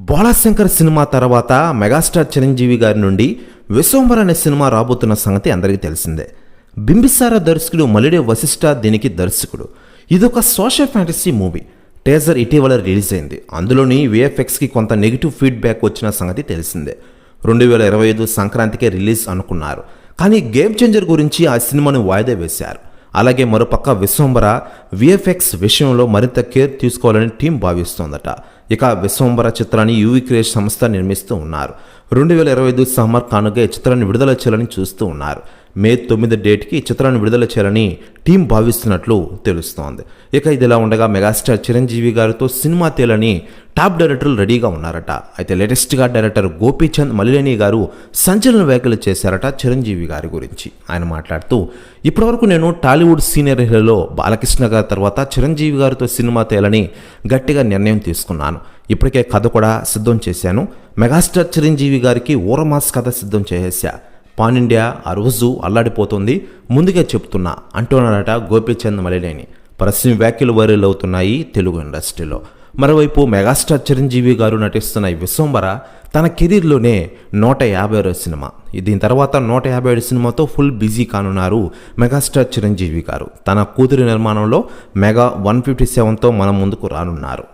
Bhola Shankar cinema తర్వాత megastar Chiranjeevi గారి నుండి విశ్వంబర్ అనే సినిమా రాబోతున్న సంగతి అందరికీ తెలిసిందే. బింబిసార దర్శకుడు మలిడే వశిష్ఠ దీనికి దర్శకుడు. ఇదొక సోషల్ ఫ్యాంటసీ మూవీ. టేజర్ ఇటీవల రిలీజ్ అయింది. అందులోని విఎఫ్ఎక్స్కి కొంత నెగిటివ్ ఫీడ్బ్యాక్ వచ్చిన సంగతి తెలిసిందే. రెండు వేల ఇరవై ఐదు సంక్రాంతికే రిలీజ్ అనుకున్నారు. కానీ గేమ్ చేంజర్ గురించి ఆ సినిమాను వాయిదా వేశారు. అలాగే మరోపక్క విశ్వంబర విఎఫ్ఎక్స్ విషయంలో మరింత కేర్ తీసుకోవాలని టీం భావిస్తోందట. ఇక విశ్వంబర చిత్రాన్ని యూవి క్రియేట్ సంస్థ నిర్మిస్తూ ఉన్నారు. రెండు వేల ఇరవై ఐదు సమ్మర్ కానుగా ఈ చిత్రాన్ని విడుదల చేయాలని చూస్తూ ఉన్నారు. మే తొమ్మిది డేట్కి చిత్రాన్ని విడుదల చేయాలని టీం భావిస్తున్నట్లు తెలుస్తోంది. ఇక ఇదిలా ఉండగా మెగాస్టార్ చిరంజీవి గారితో సినిమా తేలని టాప్ డైరెక్టర్లు రెడీగా ఉన్నారట. అయితే లేటెస్ట్గా డైరెక్టర్ గోపీచంద్ మలినేని గారు సంచలన వ్యాఖ్యలు చేశారట చిరంజీవి గారి గురించి. ఆయన మాట్లాడుతూ ఇప్పటివరకు నేను టాలీవుడ్ సీనియర్ హీరోలో బాలకృష్ణ గారి తర్వాత చిరంజీవి గారితో సినిమా తేలని గట్టిగా నిర్ణయం తీసుకున్నాను. ఇప్పటికే కథ కూడా సిద్ధం చేశాను. మెగాస్టార్ చిరంజీవి గారికి ఊరమాస్ కథ సిద్ధం చేసేసా. పాన్ ఇండియా ఆ రోజు అల్లాడిపోతుంది. ముందుగా చెప్తున్నా అంటున్నాడట గోపీచంద్ మలినేని. పరస్యం వ్యాఖ్యలు వైరల్ అవుతున్నాయి తెలుగు ఇండస్ట్రీలో. మరోవైపు మెగాస్టార్ చిరంజీవి గారు నటిస్తున్న ఈ విశ్వంబర తన కెరీర్లోనే నూట యాభై ఆరో సినిమా. దీని తర్వాత నూట యాభై ఏడు సినిమాతో ఫుల్ బిజీ కానున్నారు మెగాస్టార్ చిరంజీవి గారు. తన కూతురి నిర్మాణంలో మెగా వన్ ఫిఫ్టీ సెవెన్తో మన ముందుకు రానున్నారు.